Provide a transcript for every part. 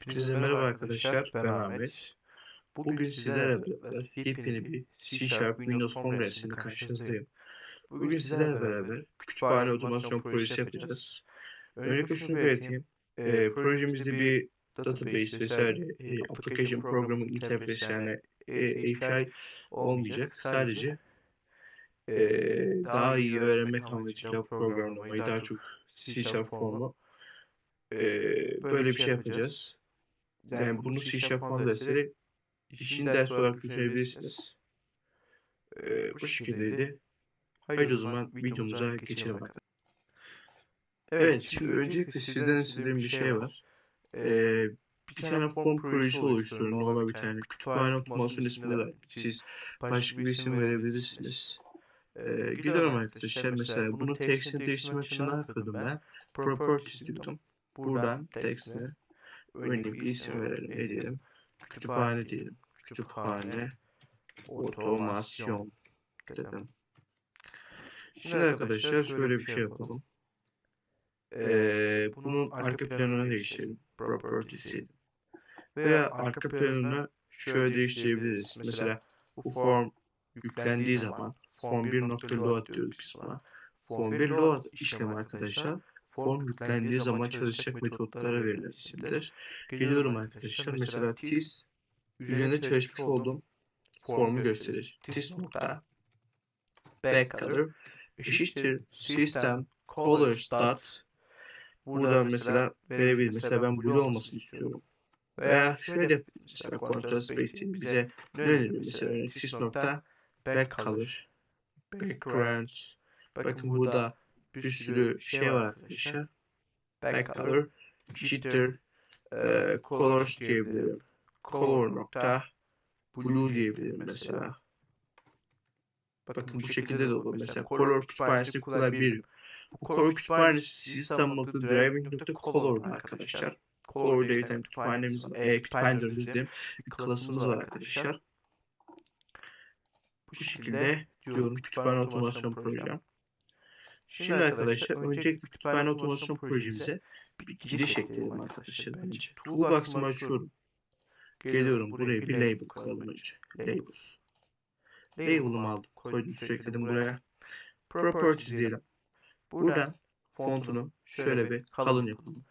Hepinize merhaba arkadaşlar, ben Ahmet. Bugün sizlerle beraber yepyeni bir C Sharp Windows Form dersiyle karşınızdayım. Bugün sizlerle beraber kütüphane otomasyon projesi yapacağız. Öncelikle şunu belirteyim. Ee, projemizde bir database vesaire, e, application programming interface yani e, API olmayacak. Sadece e, daha iyi öğrenmek amacıyla programlamayı daha çok C Sharp formu e, böyle bir şey yapacağız. Yani bunu C Sharp form dersleri işin ders olarak düşünebilirsiniz. Ee, bu şekildeydi. Haydi o zaman videomuza geçelim arkadaşlar. Evet, şimdi öncelikle sizden istediğim bir şey var. Ee, bir tane form projesi oluşturun. Normal bir tane kütüphane otomasyon ismini ver. Siz başka bir isim verebilirsiniz. Ee, gidiyorum arkadaşlar. Mesela bunu text'ini değiştirmek için ne yapıyordum ben? Properties diyordum. Buradan text'ine örneğin bir isim verelim. Ne diyelim? Kütüphane diyelim. Kütüphane otomasyon dedim. Şimdi arkadaşlar şöyle bir şey yapalım. Ee, bunun arka planını değiştirelim. Properties'i. Veya arka planını şöyle değiştirebiliriz. Mesela bu form yüklendiği zaman form 1.load diyoruz biz buna. Form 1 load işlemi arkadaşlar form yüklendiği zaman çalışacak metotlara verilen isimdir. Geliyorum arkadaşlar. Mesela tis üzerinde çalışmış olduğum formu gösterir. tis nokta backcolor eşittir system colors dot buradan mesela verebilir. Mesela ben blue olmasını istiyorum. Veya şöyle mesela control space bize ne öneriyor? Mesela tis nokta backcolor background bakın burada bir sürü şey var arkadaşlar. Backcolor, jitter, e, colors diyebilirim. Color nokta blue diyebilirim mesela. Bakın bu şekilde de olur. Mesela color kütüphanesini kullanabilirim. Bu color kütüphanesi system.driving.color arkadaşlar. Color diye bir tane kütüphanemiz var. E, kütüphanelerimiz diyeyim. Bir klasımız var arkadaşlar. Bu şekilde diyorum kütüphane otomasyon projem. Şimdi arkadaşlar öncelikle kütüphane otomasyon projemize bir giriş ekleyelim arkadaşlar bence. Toolbox'ımı açıyorum. Geliyorum buraya bir label koyalım önce. Label. Label'ımı aldım. Koydum sürekli buraya. Properties diyelim. Buradan fontunu şöyle bir kalın yapalım.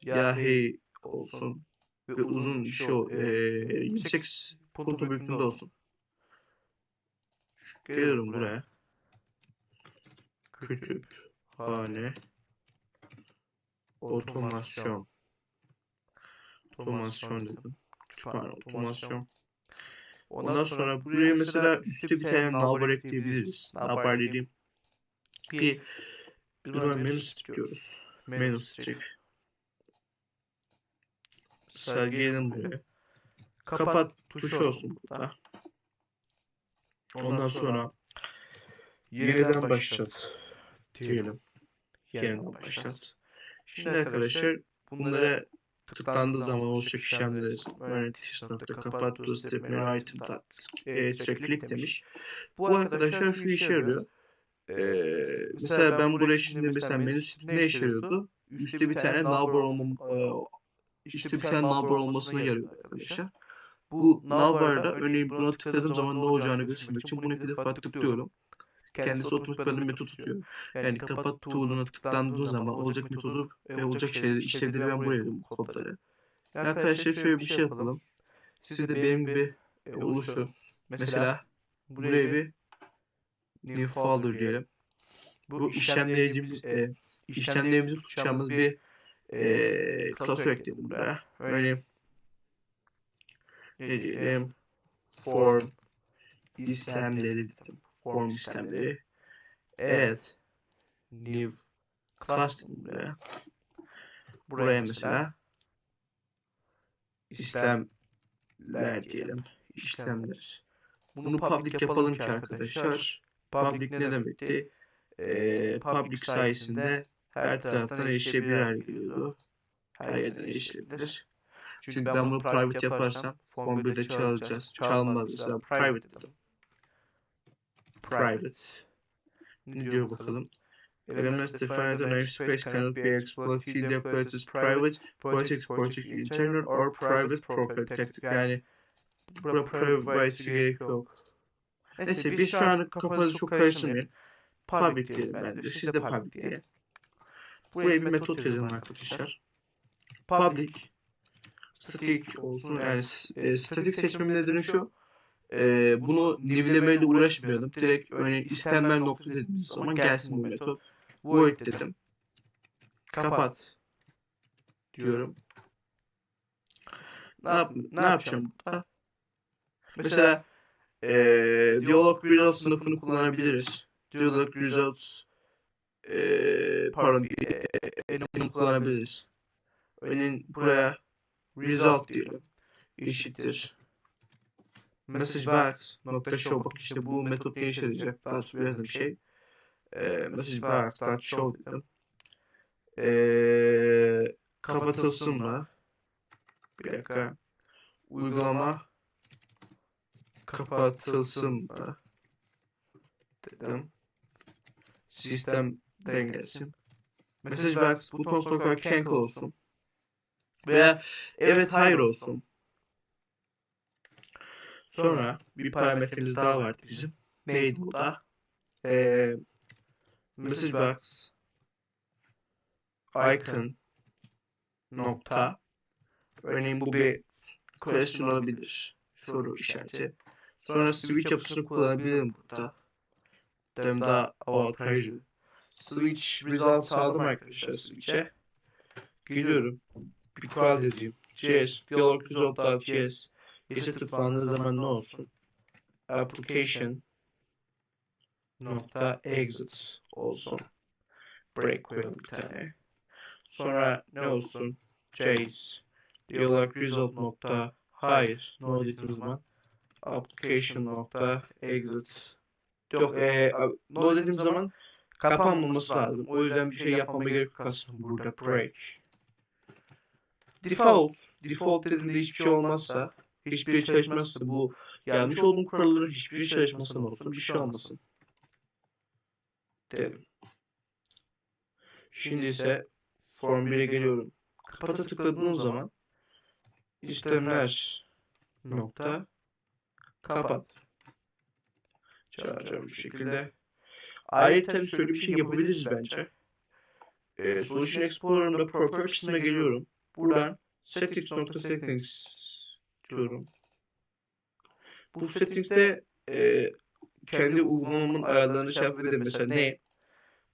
Yahi olsun ve uzun bir şey e, 28 punto büyüklüğünde olsun. Geliyorum buraya kütüphane otomasyon. Otomasyon. Dedim. Kütüphane otomasyon. Ondan sonra buraya mesela üstte bir tane navbar ekleyebiliriz. Navbar dediğim bir bir zaman menü strip diyoruz. Menü strip. Mesela gelelim buraya. Kapat tuşu olsun burada. Ondan sonra yeniden başlat diyelim. Yeniden başlat. Şimdi arkadaşlar bunlara tıklandığı zaman olacak işlemleri örneğin tis nokta kapat to step menu item tat e, click demiş. Bu arkadaşlar şu işe yarıyor. Ee, mesela ben buraya şimdi mesela menü ne işe yarıyordu? Üstte bir tane navbar olmam üstte bir tane navbar olmasına yarıyor arkadaşlar. Bu navbarda örneğin buna tıkladığım zaman ne olacağını göstermek için bunu iki defa tıklıyorum kendisi otomatikman metodu tutuyor. Yani kapat tool'una tıklandığım zaman olacak metodu ve olacak şeyleri işlevleri ben buraya yazıyorum kodları. Yani arkadaşlar şöyle bir şey yapalım. Siz de benim gibi e, oluşturun. Mesela buraya bir new folder diyelim. Bu işlemlerimiz e, işlemlerimizi tutacağımız bir e, klasör ekledim buraya. Örneğin ne diyelim form işlemleri dedim form işlemleri. Evet. New class buraya. Buraya mesela işlemler diyelim. İşlemler. Bunu public yapalım ki arkadaşlar. Public ne demekti? Ee, public sayesinde her taraftan erişilebilir hale geliyordu. Her yerden erişilebilir. Çünkü ben bunu private yaparsam form 1'de çalacağız. Çalmaz mesela private dedim private. Ne diyor bakalım. Elements defined in namespace cannot be exploited, deployed as private, politics, politic, internal or private property. Yani bura private gerek yok. Neyse biz şu an kafanızı çok karıştırmayın. Public diyelim bence. Siz de public diye. Buraya bir metot yazalım arkadaşlar. Public statik olsun yani s- e, statik seçmemin nedeni şu. E, bunu nivelemeyle uğraşmayalım. Direkt örneğin istenmeyen nokta dediğimiz zaman gelsin bu metot. Void dedim. Kapat diyorum. Ne, yap ne yapacağım burada? Mesela eee Dialog Results sınıfını kullanabiliriz. Dialog Results eee pardon eee kullanabiliriz. Örneğin buraya result diyelim. Eşittir. Message box nokta show bak işte bu metot yarayacak? Daha sonra yazdığım şey. Eee message box dot show dedim. Eee kapatılsın mı? Bir dakika. Uygulama kapatılsın mı? Dedim. Sistem dengelesin. Message box buton cancel olsun. Veya evet hayır olsun. Sonra bir parametremiz daha vardı bizim. Neydi bu da? Ee, message box icon nokta örneğin bu bir question olabilir. Soru işareti. Sonra switch yapısını kullanabilirim burada. Dem daha avantajlı. Switch result aldım arkadaşlar switch'e. Geliyorum. Bir kural yazayım. JS, dialog result.js. Geçe tıklandığı zaman ne olsun? Application nokta exit olsun. Break koyalım bir tane. Sonra ne olsun? JS dialog result nokta hayır. Ne dediğimiz zaman? Application nokta exit. Yok eee no dediğim zaman kapanmaması lazım. O yüzden bir şey yapmama gerek yok aslında burada break. Default. Default dediğimde hiçbir şey olmazsa, hiçbiri çalışmazsa bu yanlış olduğum kuralların hiçbiri çalışmasın olsun, bir şey olmasın. Dedim. Şimdi ise form 1'e geliyorum. Kapata tıkladığım zaman işlemler nokta kapat. Çağıracağım bu şekilde. Ayrıca şöyle bir şey yapabiliriz bence. Ee, Solution Explorer'ın Properties'ine geliyorum. Buradan settings.settings diyorum. Bu settings'te e, kendi uygulamamın ayarlarını şey yapabilirim. Mesela ne?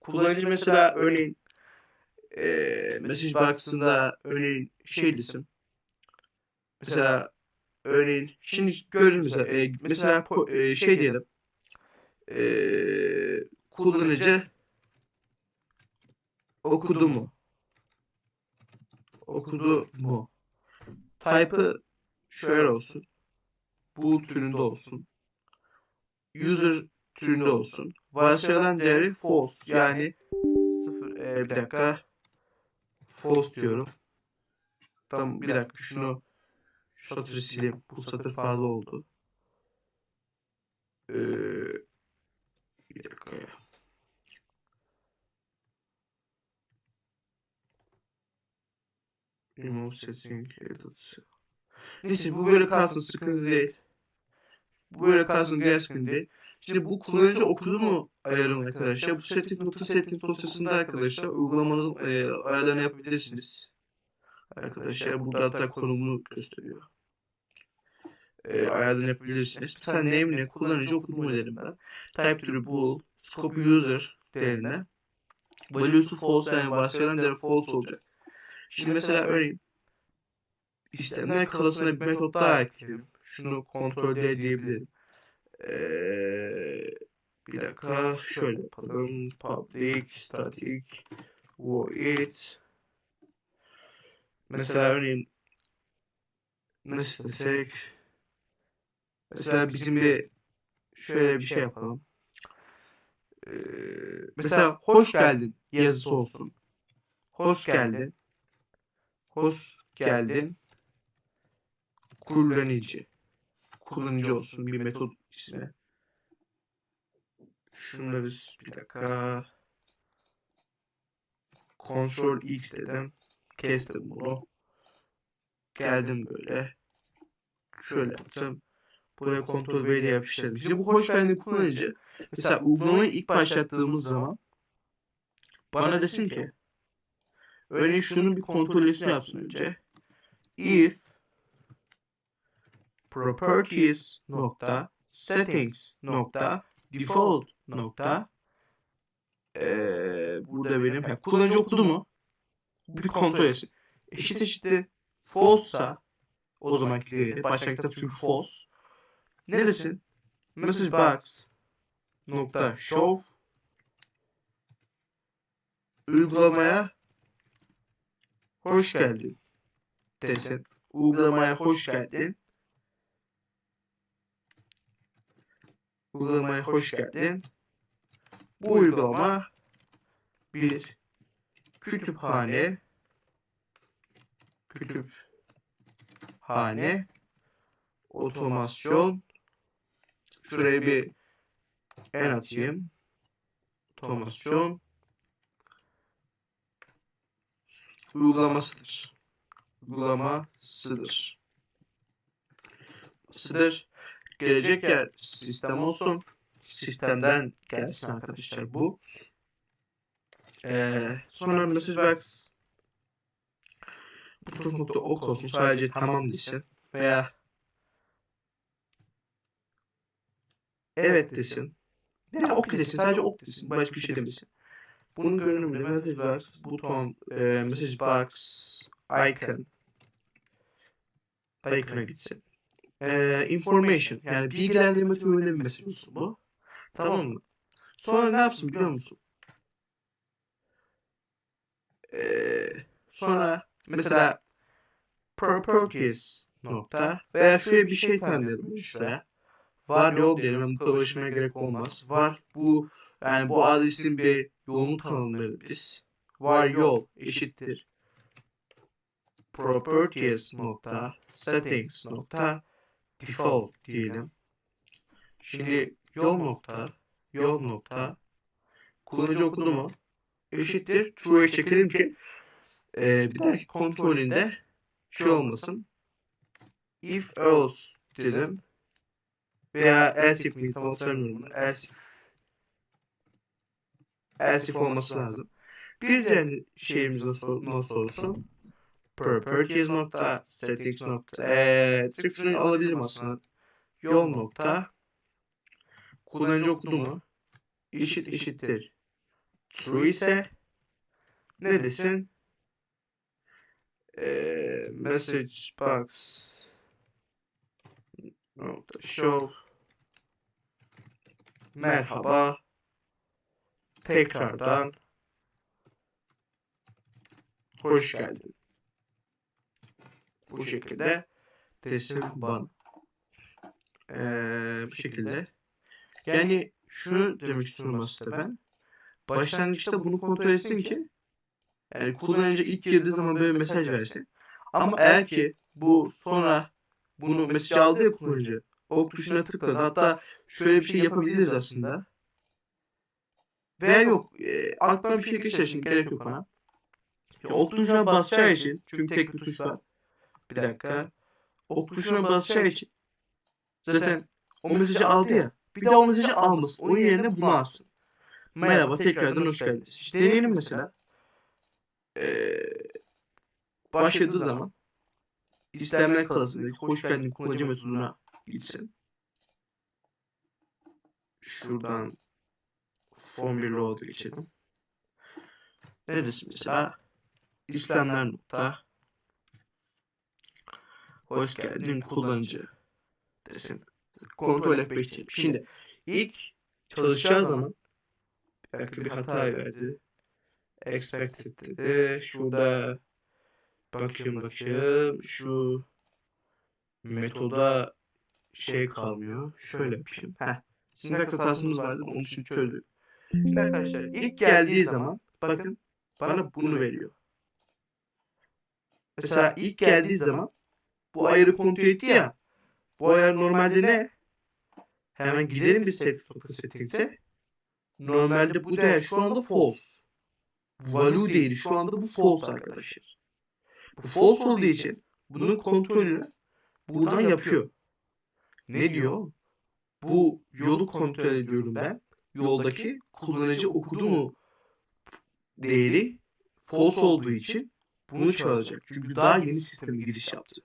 Kullanıcı mesela örneğin e, message box'ında örneğin şey desin. Mesela örneğin şimdi gördüm mesela e, mesela e, şey diyelim. E, kullanıcı okudu mu? Okudu mu? Type'ı şöyle olsun. Bool türünde olsun. User türünde olsun. Varsayılan değeri false. Yani sıfır, e, bir dakika. False diyorum. Tamam bir dakika şunu şu satırı sileyim. Bu satır fazla oldu. Ee, bir dakika ya. Remove setting edit. Neyse bu böyle kalsın sıkıntı değil. Bu böyle kalsın diğer sıkıntı değil. Şimdi bu kullanıcı okudu mu ayarını arkadaşlar? Bu setting nokta setting dosyasında arkadaşlar uygulamanızın e, ayarlarını yapabilirsiniz. Arkadaşlar burada hatta konumunu gösteriyor. E, ayarlarını yapabilirsiniz. Mesela name ne? Kullanıcı okudu mu derim ben. Type türü bool. Scope user değerine. Value'su false yani varsayılan değeri false olacak. Şimdi mesela örneğin istemler kalasına bir metot daha ekleyelim. Şunu kontrol D diyebilirim. Ee, bir dakika şöyle yapalım. Public, static, void. Mesela örneğin nasıl desek mesela bizim bir şöyle bir şey yapalım. Ee, mesela hoş geldin yazısı olsun. Hoş geldin. Hoş geldin. Kullanıcı. Kullanıcı olsun bir metot ismi. Şunu biz bir dakika. Ctrl X dedim. Kestim bunu. Geldim böyle. Şöyle yapacağım. Buraya Ctrl V diye yapıştırdım. Şimdi bu hoş geldin kullanıcı mesela uygulamayı ilk başlattığımız zaman bana desin ki örneğin şunun bir kontrolünü yapsın önce. If properties nokta settings nokta default nokta. Ee, burada benim ha, kullanıcı okudu mu? Bir kontrol etsin. Eşit eşittir. False'sa o zamanki değeri başlangıçta çünkü false. Ne desin? Message box nokta show. uygulamaya hoş geldin desin. Uygulamaya hoş geldin. Uygulamaya hoş geldin. Bu uygulama bir kütüphane kütüphane otomasyon şuraya bir en atayım otomasyon uygulamasıdır. Uygulamasıdır. Sıdır. Gelecek yer sistem olsun. Sistemden gelsin arkadaşlar bu. Ee, sonra MessageBox buton.ok olsun. sadece tamam desin. Veya evet desin. Ya ok desin. sadece ok desin. başka bir şey demesin. Bunun görünümünü MessageBox buton e, MessageBox icon. İcon'a gitsin. E, information yani bilgilendirme türünde bir mesaj olsun bu. Tamam mı? Sonra ne yapsın biliyor musun? Ee, sonra mesela properties nokta veya şöyle bir şey tanımlayalım şuraya. Var yol diyelim. Bu kadar uğraşmaya gerek olmaz. Var bu yani bu adresin bir yolunu tanımlayalım biz. Var yol eşittir. Properties nokta settings nokta default diyelim. Şimdi yol nokta yol nokta kullanıcı okudu mu? Eşittir true'ya çekelim ki e, bir dahaki kontrolünde şey olmasın. If else dedim. Veya else if miydi tam hatırlamıyorum. bunu. Else if. Else if olması lazım. Bir diğer şeyimiz nasıl, nasıl olsun? Properties nokta settings nokta tek şunu alabilirim aslında. Yol nokta. kullanıcı okudu mu? Eşit eşittir. True ise ne desin? Ee, message box nokta show. Merhaba. Tekrardan. Hoş geldin. Bu şekilde teslim bana. Ee, bu şekilde. Yani şunu demek istiyorum aslında ben. Başlangıçta bunu kontrol etsin ki yani kullanıcı ilk girdiği zaman böyle bir mesaj versin. Ama eğer ki bu sonra bunu mesaj aldı ya kullanıcı ok tuşuna tıkladı. Hatta şöyle bir şey yapabiliriz aslında. Veya yok e, aklına bir şey geçer şimdi gerek yok ona. Ya, ok tuşuna basacağı için çünkü tek bir tuş var. Bir dakika. Ok tuşuna basacağı için zaten o mesajı aldı ya. Bir daha o mesajı almasın. Onun yerine bunu alsın. Merhaba tekrardan hoş geldiniz. İşte deneyelim mesela. Ee, başladığı zaman istenmeyen kalasın. Hoş geldin kullanıcı metoduna gitsin. Şuradan form bir load'a geçelim. Neresi mesela? İslamlar nokta. Hoş geldin kullanıcı desin. Kontrol F5 diyelim. Şimdi ilk çalışacağı zaman belki bir hata verdi. Expected dedi. Şurada bakayım bakayım. Şu metoda şey kalmıyor. Şöyle yapayım. Heh. Sintak hatasımız vardı. Onun için çözdük. Şimdi arkadaşlar ilk geldiği zaman bakın bana bunu veriyor. Mesela ilk geldiği zaman bu ayarı kontrol etti ya. Bu ayar normalde ne? Hemen gidelim bir set settings'e. Normalde bu değer şu anda false. value değeri şu anda bu false arkadaşlar. Bu false olduğu için bunun kontrolünü buradan yapıyor. Ne diyor? Bu yolu kontrol ediyorum ben. Yoldaki kullanıcı okudu mu değeri false olduğu için bunu çağıracak. Çünkü daha yeni sisteme giriş yaptı.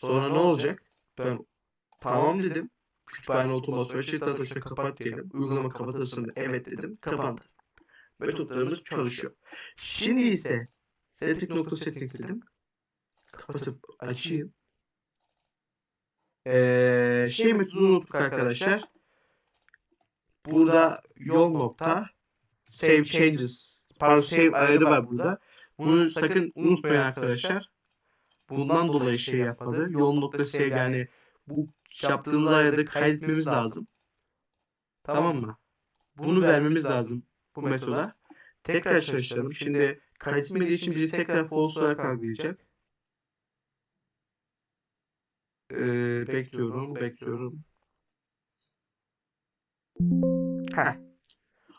Sonra ne olacak? Ben tamam dedim. Kütüphane otomasyon açık data kapat diyelim. Uygulama kapatırsın? Evet dedim. Kapandı. Metotlarımız çalışıyor. Şimdi ise setting.settings dedim. Kapatıp açayım. Ee, şey metodunu unuttuk arkadaşlar. Burada yol nokta save changes pardon save ayarı var burada. Bunu sakın unutmayın arkadaşlar. Bundan dolayı şey yapmadı. Yol nokta save yani bu yaptığımız ayarda kaydetmemiz lazım. Tamam mı? Bunu vermemiz lazım bu metoda. Tekrar çalıştıralım. Şimdi kaydetmediği için bizi tekrar false olarak algılayacak. Ee, bekliyorum, bekliyorum. Heh.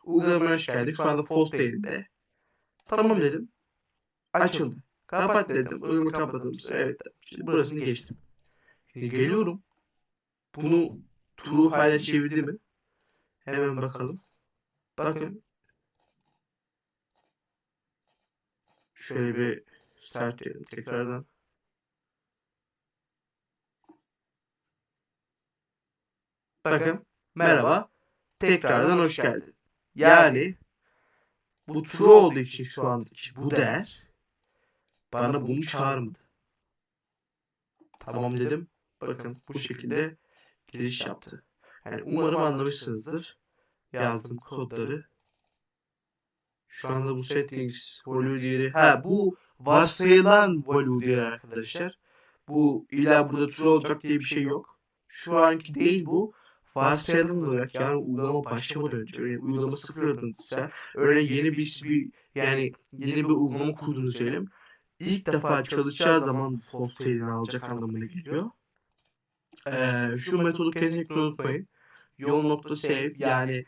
Uygulamaya hoş geldik. Şu anda false değerinde. Tamam dedim. Açıldı. Kapat dedim. Uygulama kapatalım. Evet. Şimdi burasını geçtim. Şimdi geliyorum. Bunu true hale çevirdi mi? Hemen bakalım. Bakın. Şöyle bir start diyelim tekrardan. Bakın. Merhaba. Tekrardan hoş geldin. Yani bu true olduğu için şu andaki bu değer bana bunu çağırmadı. Tamam dedim. Bakın bu şekilde giriş yaptı. Yani umarım anlamışsınızdır. Yazdığım kodları. Şu anda bu settings value değeri. Ha bu varsayılan value değeri arkadaşlar. Bu illa burada true olacak diye bir şey yok. Şu anki değil bu. Varsayılan olarak yani uygulama başlamadan önce yani uygulama sıfırladıysa öyle yeni bir, bir yani yeni bir uygulama kurduğunu söyleyeyim. İlk defa çalışacağı zaman false değerini alacak anlamına geliyor. Ee, şu metodu kesinlikle unutmayın. Yol nokta save yani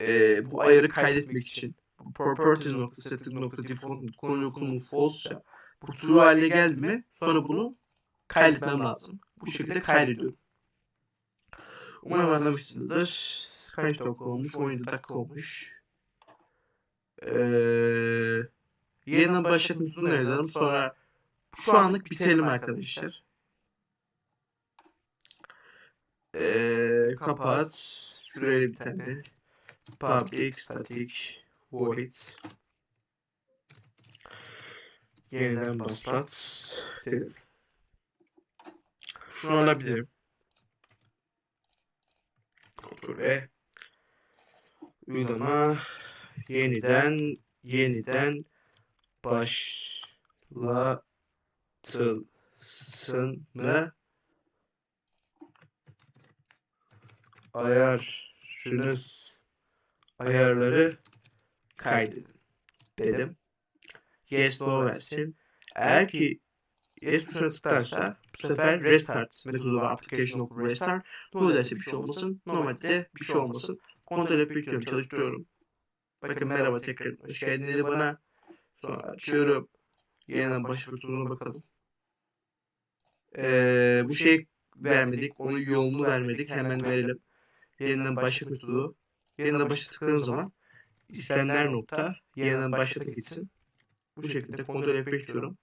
e, bu ayarı kaydetmek için properties nokta setting nokta default konu false bu true haline geldi mi sonra bunu kaydetmem lazım. Bu şekilde kaydediyorum. Umarım anlamışsınızdır. Kaç dakika olmuş? 17 dakika olmuş. Ee, yeniden başlatma tutunu yazalım. Sonra şu anlık bitelim arkadaşlar. Ee, kapat. Şuraya bir tane. Public static void. Yeniden başlat. Dedim. Şunu alabilirim. Ctrl E. Uygulama yeniden yeniden başlatılsın mı? Ayarınız ayarları kaydedin dedim. Yes no versin. Eğer ki yes tuşuna tıklarsa bu sefer restart metodu var. Application of restart. Ne derse bir şey olmasın. Normalde bir şey olmasın. Kontrol bekliyorum. Çalıştırıyorum. Bakın merhaba tekrar. Hoş geldin dedi bana. Sonra açıyorum. Yeniden başlık butonuna bakalım. Ee, bu şey vermedik. Onun yolunu vermedik. Hemen verelim. Yeniden başlık metodu. Yeniden başlık tıkladığım zaman istenler nokta yeniden başlata gitsin. Bu şekilde kontrol edip bekliyorum.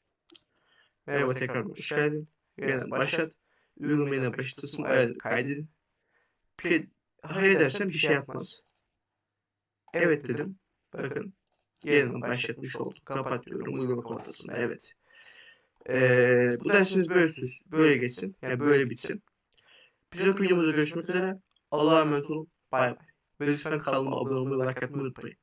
Merhaba tekrar hoş geldin. Yeniden başlat. Uygulama yeniden başlatırsın. Ayarları kaydedin. Hayır dersen bir şey yapmaz. Evet dedim. Bakın. Yeniden başlatmış olduk. Kapat diyorum. Uygulama kapatırsın. Evet. Ee, bu dersimiz böyle, böyle geçsin. Yani böyle bitsin. Bir sonraki videomuzda görüşmek üzere. Allah'a emanet olun. Bay bay. Ve lütfen kanalıma abone olmayı ve like atmayı unutmayın.